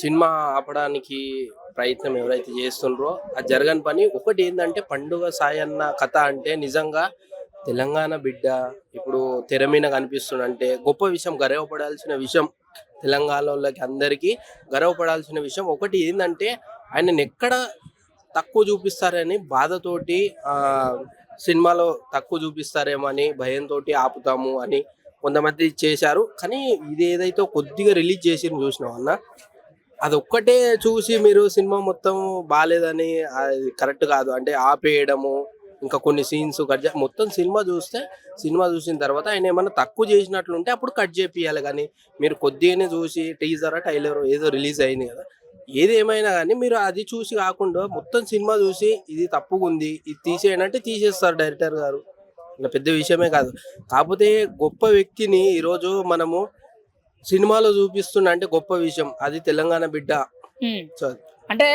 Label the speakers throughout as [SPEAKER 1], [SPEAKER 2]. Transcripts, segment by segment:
[SPEAKER 1] Cinema ఆపడానికి ప్రయత్నం ఎవరైతే చేస్తుండ్రో అది జరగని పని. ఒకటి ఏంటంటే పండుగ సాయన్న కథ అంటే నిజంగా తెలంగాణ బిడ్డ ఇప్పుడు తెర మీద కనిపిస్తుందంటే గొప్ప విషయం గర్వపడాల్సిన విషయం తెలంగాణ వాళ్ళకి అందరికీ గర్వపడాల్సిన విషయం. ఒకటి ఏంటంటే ఆయనను ఎక్కడ తక్కువ చూపిస్తారని బాధతోటి సినిమాలో తక్కువ చూపిస్తారేమో అని భయంతో ఆపుతాము అని కొంతమంది చేశారు. కానీ ఇది ఏదైతే కొద్దిగా రిలీజ్ చేసి చూసినాం అన్న? అది ఒక్కటే చూసి మీరు సినిమా మొత్తం బాగాలేదని అది కరెక్ట్ కాదు. అంటే ఆపేయడము ఇంకా కొన్ని సీన్స్ కట్ చే- మొత్తం సినిమా చూస్తే సినిమా చూసిన తర్వాత ఆయన ఏమైనా తక్కువ చేసినట్లుంటే అప్పుడు కట్ చేపియాలి కానీ మీరు కొద్దిగానే చూసి టీజర్ టైలర్ ఏదో రిలీజ్ అయింది కదా. ఏది ఏమైనా కానీ మీరు అది చూసి కాకుండా మొత్తం సినిమా చూసి ఇది తప్పుగా ఉంది ఇది తీసేయండి అంటే తీసేస్తారు డైరెక్టర్ గారు. ఇలా పెద్ద విషయమే కాదు. కాకపోతే గొప్ప వ్యక్తిని ఈరోజు మనము సినిమాలో చూపిస్తున్నా అంటే గొప్ప విషయం. అది తెలంగాణ బిడ్డ. సో
[SPEAKER 2] అంటే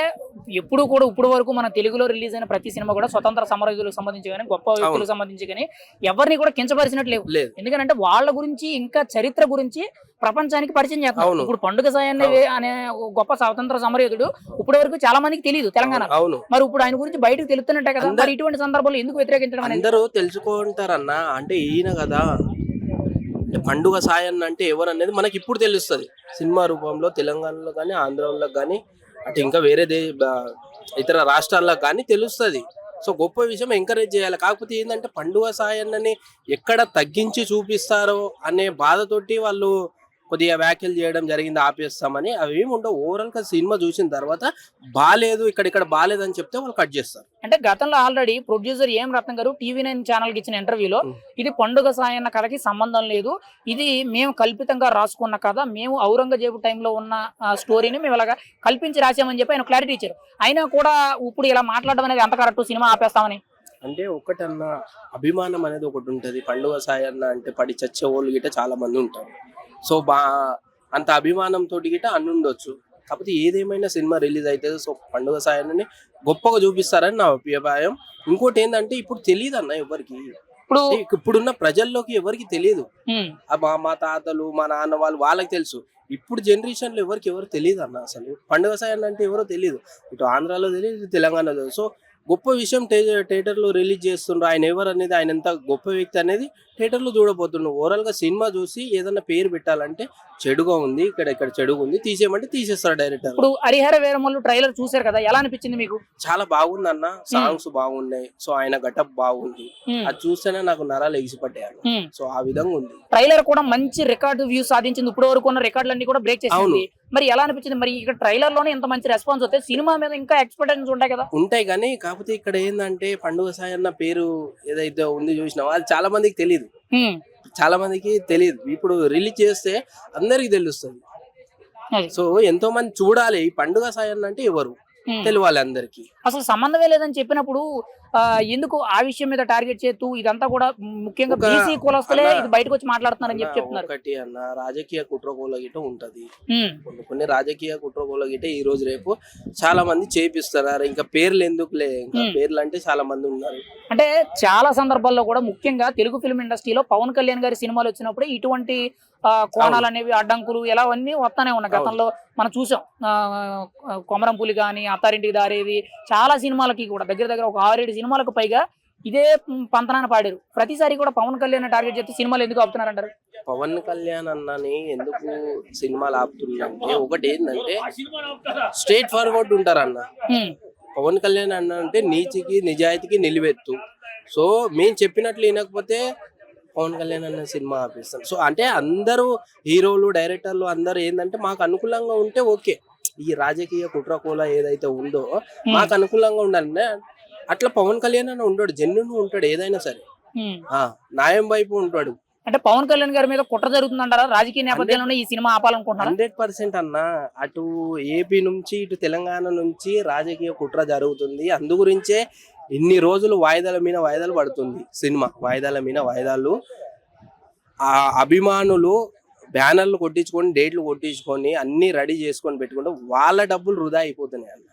[SPEAKER 2] ఎప్పుడు కూడా ఇప్పుడు వరకు మన తెలుగులో రిలీజ్ అయిన ప్రతి సినిమా కూడా స్వతంత్ర సమరయులకు సంబంధించి కానీ గొప్ప వ్యక్తులకు సంబంధించి కానీ ఎవరిని కూడా కించపరిచినట్లు లేవు.
[SPEAKER 1] లేదు.
[SPEAKER 2] ఎందుకంటే వాళ్ళ గురించి ఇంకా చరిత్ర గురించి ప్రపంచానికి పరిచయం
[SPEAKER 1] అవును.
[SPEAKER 2] ఇప్పుడు పండుగ సాయాన్ని. అనే గొప్ప స్వాతంత్ర సమరయోధుడు ఇప్పటి వరకు చాలా మందికి తెలియదు తెలంగాణ.
[SPEAKER 1] అవును.
[SPEAKER 2] మరి ఇప్పుడు ఆయన గురించి బయటకు తెలుస్తున్నట్టే కదా. ఇటువంటి సందర్భంలో ఎందుకు వ్యతిరేకించడం
[SPEAKER 1] అందరూ తెలుసుకుంటారన్న అంటే ఈయన కదా అంటే పండుగ సాయన్న అంటే ఎవరు అనేది మనకి ఇప్పుడు తెలుస్తుంది. సినిమా రూపంలో తెలంగాణలో కానీ ఆంధ్రలో కానీ అటు ఇంకా వేరే దే ఇతర రాష్ట్రాల్లో కానీ తెలుస్తుంది. సో గొప్ప విషయం ఎంకరేజ్ చేయాలి. కాకపోతే ఏంటంటే పండుగ సాయన్నని ఎక్కడ తగ్గించి చూపిస్తారో అనే బాధతోటి వాళ్ళు కొద్దిగా వ్యాఖ్యలు చేయడం జరిగింది ఆపేస్తామని. అవి ఏమి ఉండవు. ఓవరాల్గా సినిమా చూసిన తర్వాత బాగాలేదు ఇక్కడ ఇక్కడ బాగాలేదు అని చెప్తే వాళ్ళు కట్ చేస్తారు.
[SPEAKER 2] అంటే గతంలో ఆల్రెడీ ప్రొడ్యూసర్ ఏం రత్నం గారు టీవీ నైన్ ఛానల్కి ఇచ్చిన ఇంటర్వ్యూలో. ఇది పండుగ సాయన్న కథకి సంబంధం లేదు. ఇది మేము కల్పితంగా రాసుకున్న కథ. మేము ఔరంగజేబు టైంలో ఉన్న స్టోరీని మేము ఇలాగా కల్పించి రాసామని చెప్పి ఆయన క్లారిటీ ఇచ్చారు. అయినా కూడా ఇప్పుడు ఇలా మాట్లాడడం అనేది ఎంత కరెక్ట్ సినిమా ఆపేస్తామని.
[SPEAKER 1] అంటే ఒకటన్న అభిమానం అనేది ఒకటి ఉంటది. పండుగ సాయి అన్న అంటే పడి చచ్చే వాళ్ళు గిట్ట చాలా మంది ఉంటారు. సో బా అంత అభిమానంతో గిట్ట అన్ని ఉండొచ్చు. కాకపోతే ఏదేమైనా సినిమా రిలీజ్ అవుతుంది సో పండుగ సాయి అన్నని గొప్పగా చూపిస్తారని నా అభిప్రాయం. ఇంకోటి ఏంటంటే ఇప్పుడు తెలియదు అన్న ఎవరికి?
[SPEAKER 2] ఇప్పుడు
[SPEAKER 1] ఇప్పుడున్న ప్రజల్లోకి ఎవరికి తెలియదు మా మా తాతలు మా నాన్న వాళ్ళు వాళ్ళకి తెలుసు. ఇప్పుడు జనరేషన్లో ఎవరికి ఎవరు తెలియదు అన్న అసలు? పండుగ సాయి అంటే ఎవరో తెలియదు ఇటు ఆంధ్రాలో తెలియదు తెలంగాణలో తెలియదు సో గొప్ప విషయం థియేటర్లో రిలీజ్ చేస్తుండ్రు. ఆయన ఎవరు అనేది ఆయన ఎంత గొప్ప వ్యక్తి అనేది థియేటర్లో చూడబోతుండ్రు. ఓవరాల్గా సినిమా చూసి ఏదన్నా పేరు పెట్టాలంటే చెడుగా ఉంది ఇక్కడ ఇక్కడ చెడుగా ఉంది తీసేయమంటే తీసేస్తారు డైరెక్టర్.
[SPEAKER 2] ఇప్పుడు హరిహర వీరమల్లు ట్రైలర్ చూసారు కదా ఎలా అనిపించింది మీకు?
[SPEAKER 1] చాలా బాగుంది అన్న. సాంగ్స్ బాగున్నాయి. సో ఆయన గటప్ బాగుంది.
[SPEAKER 2] ఉం,
[SPEAKER 1] అది చూస్తేనే నాకు నరాలు ఎగిసిపట్టాను
[SPEAKER 2] ఉం.
[SPEAKER 1] సో ఆ విధంగా ఉంది.
[SPEAKER 2] ట్రైలర్ కూడా మంచి రికార్డు వ్యూ సాధించింది. ఇప్పుడు వరకు ఉన్న రికార్డులన్నీ కూడా బ్రేక్ చేసింది. మరి ఎలా అనిపించింది? మరి ఇక్కడ ట్రైలర్లోనే ఇంత మంచి రెస్పాన్స్ వస్తే సినిమా మీద ఇంకా ఎక్స్పెక్టేషన్స్ ఉంటాయి కదా?
[SPEAKER 1] ఉంటాయి కానీ కాకపోతే ఇక్కడ ఏంటంటే పండుగ సాయి అన్న పేరు ఏదైతే ఉంది చూసినావో? అది చాలా మందికి తెలియదు చాలా మందికి తెలియదు ఇప్పుడు రిలీజ్ చేస్తే అందరికి తెలుస్తుంది. సో ఎంతో మంది చూడాలి పండుగ సాయి అన్న అంటే ఎవరు. తెలియాలి అందరికి.
[SPEAKER 2] అసలు సంబంధమే లేదని చెప్పినప్పుడు ఎందుకు ఆ విషయం మీద టార్గెట్ చేస్తూ ఇదంతా కూడా ముఖ్యంగా బీసీ కులస్తులే ఇది బయటకు వచ్చి మాట్లాడుతున్నారని చెప్పి చెప్తున్నారు.
[SPEAKER 1] ఒకటి అన్న రాజకీయ కుట్రకోల గిట ఉంటది. కొన్ని కొన్ని రాజకీయ కుట్రకోల గిట ఈ రోజు రేపు చాలా మంది చేపిస్తున్నారు. ఇంకా పేర్లు ఎందుకులే ఇంకా. పేర్లు అంటే చాలా మంది ఉన్నారు.
[SPEAKER 2] అంటే చాలా సందర్భాల్లో కూడా ముఖ్యంగా తెలుగు ఫిల్మ్ ఇండస్ట్రీలో పవన్ కళ్యాణ్ గారి సినిమాలు వచ్చినప్పుడు ఇటువంటి కోణాలు అనేవి అడ్డంకులు ఇలా అన్నీ వస్తానే ఉన్నాయి. గతంలో మనం చూసాం. ఆ, ఆ, కొమరం పులి కానీ అత్తారింటికి దారేది చాలా సినిమాలకి కూడా దగ్గర దగ్గర ఒక ఆరేడు సినిమాలకు పైగా ఇదే పంతనాన్ని పాడారు. ప్రతిసారి కూడా పవన్ కళ్యాణ్ టార్గెట్ చేస్తే సినిమాలు ఎందుకు ఆపుతున్నారంటారు?
[SPEAKER 1] పవన్ కళ్యాణ్ అన్నని ఎందుకు సినిమాలు ఆపుతుందంటే ఒకటి ఏంటంటే స్ట్రేట్ ఫార్వర్డ్ ఉంటారు అన్న పవన్ కళ్యాణ్ అన్న అంటే నీతికి నిజాయితీకి నిలువెత్తు. సో మేము చెప్పినట్లు వినకపోతే పవన్ కళ్యాణ్ అన్న సినిమా ఆపిస్తాం. సో అంటే అందరూ హీరోలు డైరెక్టర్లు అందరూ ఏంటంటే మాకు అనుకూలంగా ఉంటే ఓకే. ఈ రాజకీయ కుట్రకోల ఏదైతే ఉందో మాకు అనుకూలంగా ఉండాలి అట్లా పవన్ కళ్యాణ్ అన్న ఉండడు జన్యున్ ఉంటాడు ఏదైనా సరే. న్యాయం వైపు ఉంటాడు.
[SPEAKER 2] అంటే పవన్ కళ్యాణ్ గారి మీద కుట్ర జరుగుతుందంటారా? రాజకీయ నేపథ్యంలోనే ఈ సినిమా ఆపాలనుకుంటున్నారా?
[SPEAKER 1] హండ్రెడ్ పర్సెంట్ అన్న అటు ఏపీ నుంచి ఇటు తెలంగాణ నుంచి రాజకీయ కుట్ర జరుగుతుంది. అందు గురించే ఇన్ని రోజులు వాయిదాల మీద వాయిదాలు పడుతుంది సినిమా. వాయిదాల మీద వాయిదాలు. ఆ అభిమానులు బ్యానర్లు కొట్టించుకొని డేట్లు కొట్టించుకొని అన్ని రెడీ చేసుకొని పెట్టుకుంటే వాళ్ళ డబ్బులు వృధా అయిపోతున్నాయి అన్న.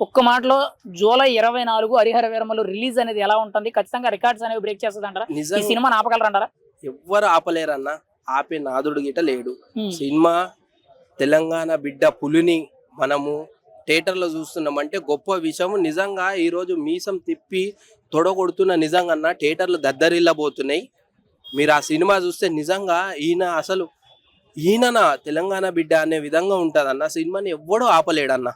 [SPEAKER 2] ఒక్క మాటలో జూలై ఇరవై నాలుగు హరిహర వీరమలు రిలీజ్ అనేది ఎలా ఉంటుంది? ఖచ్చితంగా రికార్డ్స్ అనేవి బ్రేక్ చేస్తుంది అంటారా ఈ సినిమాని ఆపగలరంటారా?
[SPEAKER 1] ఎవ్వరు ఆపలేరన్న. ఆపే నాదుడు గిట లేడు. సినిమా తెలంగాణ బిడ్డ పులిని మనము థియేటర్లో చూస్తున్నామంటే గొప్ప విషయం. నిజంగా ఈరోజు మీసం తిప్పి తొడగొడుతున్న నిజంగా థియేటర్లు దద్దరిల్లబోతున్నాయి. మీరు ఆ సినిమా చూస్తే నిజంగా ఈయన అసలు ఈయననా తెలంగాణ బిడ్డ అనే విధంగా ఉంటుంది అన్న సినిమాని ఎవ్వడూ ఆపలేడన్న.